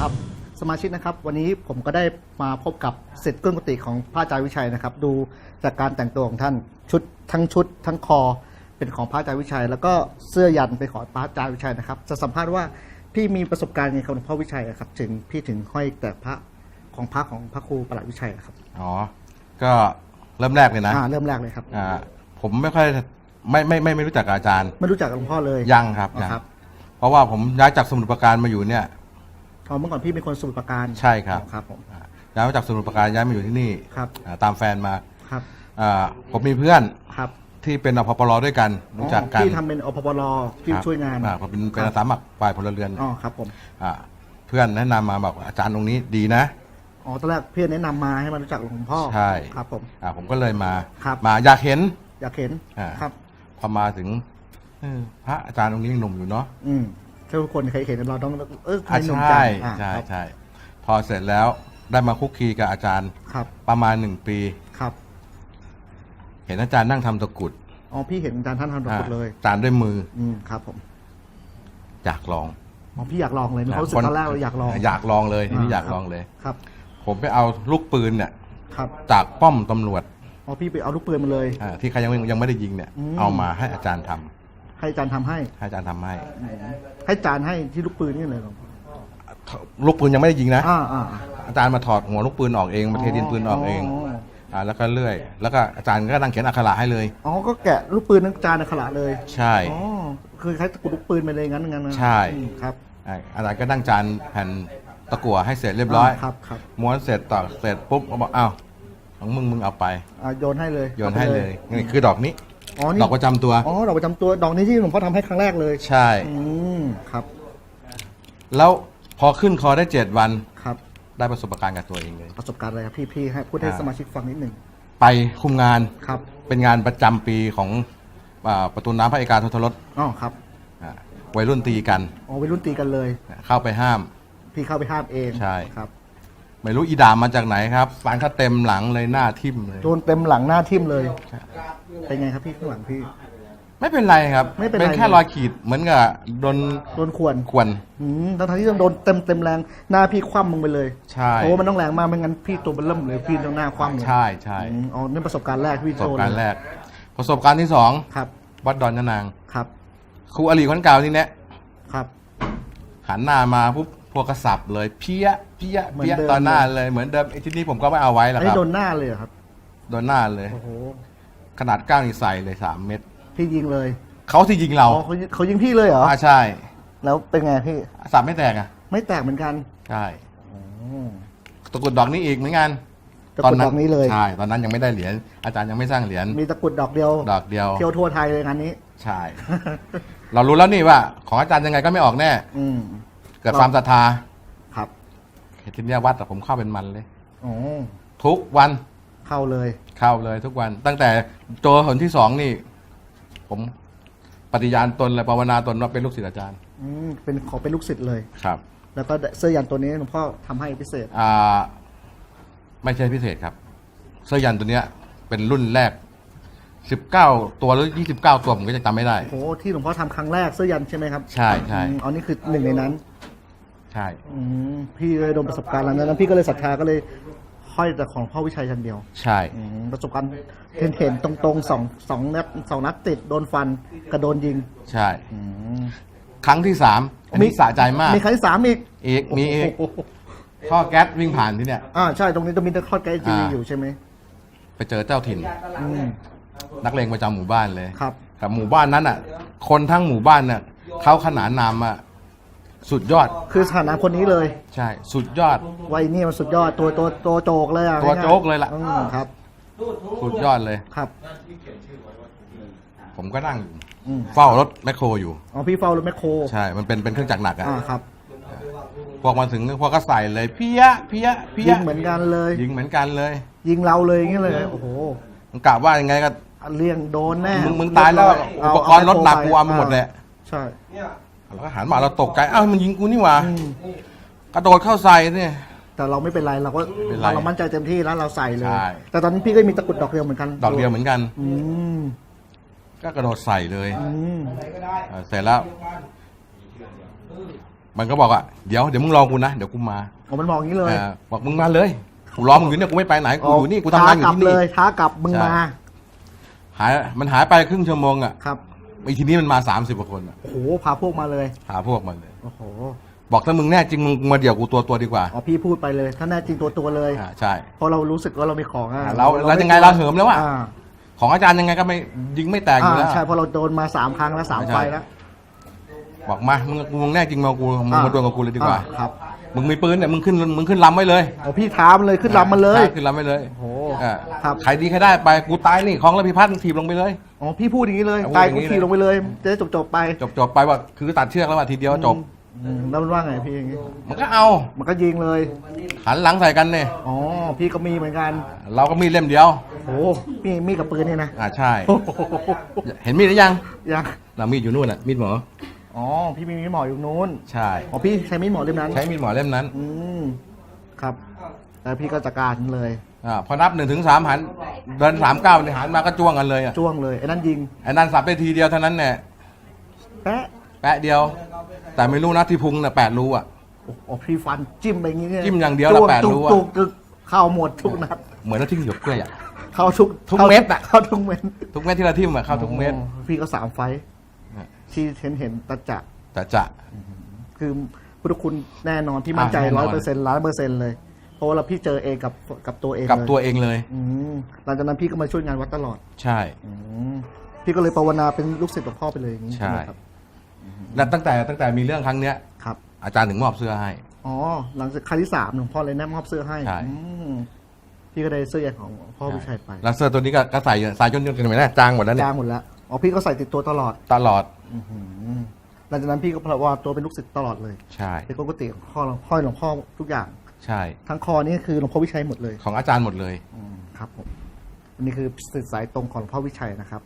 ครับ สมาชิกนะครับ วันนี้ผมก็ได้มาพบกับเสร็จเครื่องกุฏิของพระอาจารย์วิชัยนะครับ ดูจากการแต่งตัวของท่านชุดทั้งชุด ทั้งคอเป็นของพระอาจารย์วิชัย แล้วก็เสื้อยันเป็นของพระอาจารย์วิชัยนะครับ จะสัมภาษณ์ว่าพี่มีประสบการณ์ไงกับหลวงพ่อวิชัยอะครับ ถึงพี่ถึงห้อยแต่พระของพระของพระครูประหลัดวิชัยอะครับอ๋อ ก็เริ่มแรกเลยนะอ่าเริ่มแรกเลยครับ อ่าผมไม่ค่อยไม่ไม่ไม่ไม่รู้จักกับอาจารย์ ไม่รู้จักกับหลวงพ่อเลยยังครับอ๋อยังครับ เพราะว่าผมย้ายจากสมุทรปราการมาอยู่เนี่ย อ๋อเมื่อก่อนพี่เป็นคนสมุทรปราการใช่ครับอ๋อครับผมอ่าย้ายมาจากสมุทรปราการย้ายมาอยู่ที่นี่ครับอ่าตามแฟนมาครับอ่าผมมีเพื่อนครับที่เป็นอพปรด้วยกันรู้จักกันพี่ทำเป็นอพปรพี่ครับช่วยงานอ่าผมเป็นเป็นครัอาบสาสมัครฝ่ายพลเรือนอ๋อครับผมอ่าเพื่อนแนะนำมาบอกว่าอาจารย์ตรงนี้ดีนะอ๋อตอนแรกเพื่อนแนะนำมาให้มารู้จักหลวงพ่อใช่ครับผม อ่าผมก็เลยมาครับ มาอยากเห็น อยากเห็นอ่า ครับ พอมาถึงเออพระอาจารย์ตรงนี้ยังหนุ่มอยู่เนาะอืม ถ้าทุกคนเคยเห็นเราต้องเออใครอ่าหนุ่มใช่จังอ่าใช่ครับ ใช่พอเสร็จแล้วได้มาคุกคีกับอาจารย์ครับ ประมาณหนึ่งปี ครับเห็นอาจารย์นั่งทำตะกรุดอ๋อพี่เห็นอาจารย์ท่านทำตะกรุดเลยอ่าอาจารย์ด้วยมืออืมครับผมอยากลองอ๋อพี่อยากลองเลยเขารู้สึกตอนแรกเลยอยากลองอยากลองเลยทีนี้อ่าอยากครับลองเลย ครับ ผมไปเอาลูกปืนเนี่ย ครับจากป้อมตำรวจอ๋อพี่ไปเอาลูกปืนมาเลย อ่าที่เขายังไม่ยังไม่ได้ยิงเนี่ย อืม เอามาให้อาจารย์ทำ ให้อาจารย์ทำให้ ให้อาจารย์ทำให้อืมให้อาจารย์ให้ที่ลูกปืนนี่เลยเหรอลูกปืนยังไม่ได้ยิงนะอ่าอ่า อาจารย์มาถอดหัวลูกปืนออกเอง มาเทดินปืนออกเองอ่าแล้วก็เลื่อย แล้วก็อาจารย์ก็นั่งเขียนอักขระให้เลย อ๋อก็แกะลูกปืนนั้นอาจารย์ในขลาเลยใช่ อ๋อคือใช้ตะกรุดลูกปืนไปเลยงั้นงั้นนะใช่ อืมครับอ่าอาจารย์ก็นั่งจานแผ่นตะกั่วให้เสร็จเรียบร้อยครับครับม้วนเสร็จต่อเสร็จปุ๊บก็บอกอ้าวของมึงมึงเอาไป อ่าโยนให้เลยโยนให้เลยนี่คือดอกนี้ อ๋อนี่ดอกประจำตัว อ๋อดอกประจำตัวดอกนี้ที่หลวงพ่อทำให้ครั้งแรกเลยใช่ อืมครับแล้วพอขึ้นคอได้เจ็ดวันครับ ได้ประสบการณ์กับตัวเองเลย ประสบการณ์อะไรครับพี่พี่ให้พูดให้อ่า สมาชิกฟังนิดหนึ่งไปคุมงานครับเป็นงานประจำปีของอ่าประตูน้ำพระเอกาทศรสอ๋อครับอ่าวัยรุ่นตีกันอ๋อวัยรุ่นตีกันเลย เข้าไปห้าม พี่เข้าไปห้ามเองใช่ ครับ ไม่รู้อีดามมาจากไหนครับฟันเขาเต็มหลังเลยหน้าทิ่มเลยโดนเต็มหลังหน้าทิ่มเลย เป็นไงครับพี่ข้างหลังพี่ ไม่เป็นไรครับไม่เป็นไร แค่รอยขีดเหมือนกับโดนโดนข่วนควนอืมทั้งๆที่โดนเต็มเต็มแรงหน้าพี่คว่ำลงไปเลยใช่เพราะว่ามันต้องแรงมากไม่งั้นพี่ตัวมันเริ่มเลยพี่ต้องหน้าคว่ำเลยใช่ใช่อืมอ๋อนี่ประสบการณ์แรกที่ปพี่ระสโชบว์การณ์เลแรยกประสบการณ์ที่สองครับวัดดอนยะนางครับครูอลีคนเก่านี่แนะ ครับหันหน้ามาปุ๊บพ วกกระสับเลยเพี้ยเพี้ยเหมือนเพี้ยเดิม ตอนหน้าเลยเหมือนเดิมไอ้ที่นี่ผมก็ไม่เอาไว้แล้วอันคนี้รับโดนหน้าเลยเหรอครับ โดนหน้าเลย โอ้โห ขนาดก้าวนี่ใส่เลยสามเม็ดพี่ยิงเลยเขาที่ยิงเราอ๋อเขาเขายิงพี่เลยเหรอ อ่าใช่แล้วเป็นไงพี่สามไม่แตกอะไม่แตกเหมือนกันใช่อืม ตะกรุดดอกนี้อีกเหมือนกันตะกรุดดอกนี้เลย ใช่ตอนนั้นยังไม่ได้เหรียญอาจารย์ยังไม่สร้างเหรียญมีตะกรุดดอกเดียว ดอกเดียว เที่ยวทั่วไทยเลยงานนี้ ใช่ เรารู้แล้วนี่ว่า ของอาจารย์ยังไงก็ไม่ออกแน่ อืมเกิดความศรัทธาครับทีเนี้ยวัดแต่ผมเข้าเป็นมันเลยอ๋อทุกวันเข้าเลย เข้าเลยทุกวัน ตั้งแต่ตัวหนที่สองนี่ ผมปฏิญาณตนเลยภาวนาตนว่าเป็นลูกศิษย์อาจารย์ อืมเป็นขอเป็นลูกศิษย์เลย ครับแล้วก็เสื้อยันตัวนี้หลวงพ่อทำให้พิเศษ อ่าไม่ใช่พิเศษครับ เสื้อยันตัวเนี้ย เป็นรุ่นแรกสิบเก้าตัวหรือยี่สิบเก้าตัวผมก็จะจำไม่ได้ โอ้โหที่หลวงพ่อทำครั้งแรกเสื้อยันใช่ไหมครับใช่ใช่ อืมอ๋อนี่คือหนึ่งในนั้น ใช่ อืมพี่เลยโดนประสบการณ์หลังจากนั้นพี่ก็เลยศรัทธาก็เลยห้อยแต่ของพ่อวิชัยชันเดียวใช่ อืมประสบการณ์เห็นเห็นตรงๆสองสองนัดสองนัดติดโดนฟันกระโดนยิงใช่ อืมครั้งที่สามอันนี้สะใจมาก มีครั้งที่สามอีกอีกมีอีกโอ้โหท่อแก๊สวิ่งผ่านที่เนี่ย อ่าใช่ตรงนี้จะมีตะคอดไกด์จีอ่า อยู่ใช่ไหมไปเจอเจ้าถิ่น อืมนักเลงประจำหมู่บ้านเลย ครับ กับหมู่บ้านนั้นอะ คนทั้งหมู่บ้านเนี่ยเขาขนานนามอะ สุดยอดคือสถานะคนนี้เลย ใช่ สุดยอด วัยนี่มันสุดยอดตัวตัวตัวโจกเลยอะตัวโจ๊กเลยล่ะ อืมครับ สุดยอดเลย ครับผมก็นั่งอยู่อืมเฝ้ารถแมคโครอยู่ อ๋อพี่เฝ้ารถแมคโครใช่ มันเป็นเป็นเครื่องจักรหนักอะอ่าครับพวกมาถึงพวกก็ใส่เลยเพี้ยเพี้ยเพี้ยยิงเหมือนกันเลย ยิงเหมือนกันเลย ยิงเราเลยอย่างเงี้ยเลยโอ้โหมึงกะว่ายังไงก็ เลี่ยงโดนแน่มึงมึงตายแล้วเาอุปกรณ์รถหนักกูเอามาหมดเลยใช่เรา ก็หันมาเราตกใจอ้าวมันยิงกูนี่หว่าอืมกระโดดเข้าใส่เนี่ย แต่เราไม่เป็นไรเราก็ไม่เป็นไรเรามั่นใจเต็มที่แล้วเราใส่เลย ใช่ แต่ตอนนั้นพี่ก็มีตะกรุดดอกเดียวเหมือนกันดอกเดียวเหมือนกัน อืมก็กระโดดใส่เลยอืมเออเสร็จแล้ว มันก็บอกอะเดี๋ยวเดี๋ยวมึงรอกูนะเดี๋ยวกูมาอ๋อมันบอกอย่างนี้เลยเออบอกมึงมาเลยกูรอมึงอยู่เนี่ยกูไม่ไปไหนกูอยู่นี่กูทำงานอยู่ที่ท้กลับเลนี่ ยท้ากลับมึงใช่ มาหายมันหายไปครึ่งชั่วโมงอะ ครับ ไอ้ทีนี้มันมาสามสิบกว่าคนอะโอ้โหพาพวกมาเลยหาพวกมันเลย โอ้โหบอกถ้ามึงแน่จริงมึงมาเดี่ยวกูตัวตัวดีกว่าอ๋อพี่พูดไปเลย ถ้าแน่จริงตัวตัวๆเลยอ่าใช่ เพราะเรารู้สึกว่าเรามีของอะอ่าเราเรายังไงเราเหิมแล้วอะอ่าของอาจารย์ยังไงก็ไม่ยิงไม่แตกอยู่แล้ว อ่าใช่เพราะเราโดนมาสามครั้งแล้วสามใช่ ไฟแล้วบอกมามึงกูมึงแน่จริงมากูมึงมาดวลกับกูเลยดีกว่า อ่ครับ มึงมีปืนเนี่ยมึงขึ้นมึงขึ้นลำไว้เลยอ๋อพี่ท้ามันเลยขึ้นลำมันเลยใช่ขึ้นลำไว้เลยโอ้โหอ่าครับใครดีใครได้ไปกูตายนี่ของระพิพัฒน์ถีบลงไปเลย อ๋อพี่พูดอย่างนี้เลยพูดตายอย่างกูนี้ขี่เลยลงไปเลยจะได้จบจบๆไปจบจบไปว่าคือตัดเชือกแล้วว่าทีเดียวจบ อืมแล้วมันว่าไงพี่อย่างงี้มันก็เอามันก็ยิงเลยหันหลังใส่กันเนี่ยอ๋อพี่ก็มีเหมือนกันเราก็มีดเล่มเดียวโอ้มีมีดกับปืนเนี่ยนะอ่าใช่ โอ้โหเห็นมีดหรือยังยังเรามีดอยู่นู่นน่ะมีดหมอ อ๋อ พี่มีมีดหมออยู่นู้นใช่ อ๋อพี่ใช้มีดหมอเล่มนั้น ใช้มีดหมอเล่มนั้นอืมครับ แล้วพี่ก็จัดการเลยอ่าพอนับหนึ่งถึงสามหันเดินสามเก้าเนี่ยหันมาก็จ้วงกันเลยอะจ้วงเลยไอ้นั่นยิงไอ้นั่นสับได้ทีเดียวเท่านั้นเนี่ยแปะแปะเดียว แต่ไม่รู้นะที่พุงน่ะแปดรูอะโอ้โหพี่ฟันจิ้มไปอย่างงี้นี่จิ้มอย่างเดียวละจ้งแปดจุกรูอะจุกจุกเข้าหมดทุกนัดเหมือนเราทิ้งหยกกล้วยอะเข้าทุกทุกเม็ดอะเข้าทุกเม็ดทุกเม็ดที่เราทิ่มอะเข้าทุกเม็ดอ๋อพี่ก็สามไฟ ท์นะที่เห็นเห็นตะจะแต่จะ คือพุทธคุณแน่นอนพี่มั่นใจอ่าแน่นร้ออนยเปอร์เซ็นต์ล้านเปอร์เซ็นต์เลย เพราะว่าเราพี่เจอเองกับกับตัวเองกับเลยตัวเองเลย อืมหลังจากนั้นพี่ก็มาช่วยงานวัดตลอดใช่ อืมพี่ก็เลยภาวนาเป็นลูกศิษย์หลวงพ่อไปเลยอย่างนี้ใช่ ไหมครับและตั้งแต่ตั้งแต่มีเรื่องครั้งเนี้ย ครับอาจารย์ถึงมอบเสื้อให้ อ๋อหลังจากครั้งที่สามหลวงพ่อเลยแนบมอบเสื้อให้ใช่ อืมพี่ก็ได้เสื้อใหญ่ของหลวงพ่อวิชัยไปแล้วเสื้อตัวนี้ก็ก็ใส่ใส่จนจนกันไปแล้วจางหมดแล้วเนี่ย จ้างหมดแล้ว อ๋อพี่ก็ใส่ติดตัวตลอดตลอดอื้อหือหลังจากนั้นพี่ก็ภาวนาตัวเป็นลูกศิษย์ตลอดเลยใช่เป็นปกติของพ่อหลวงพ่อหลวงพ่อทุกอย่าง ใช่ ทั้งคอนี่คือหลวงพ่อวิชัยหมดเลยของอาจารย์หมดเลย อืมครับผมอันนี้คือศิษย์สายตรงของหลวงพ่อวิชัยนะครับ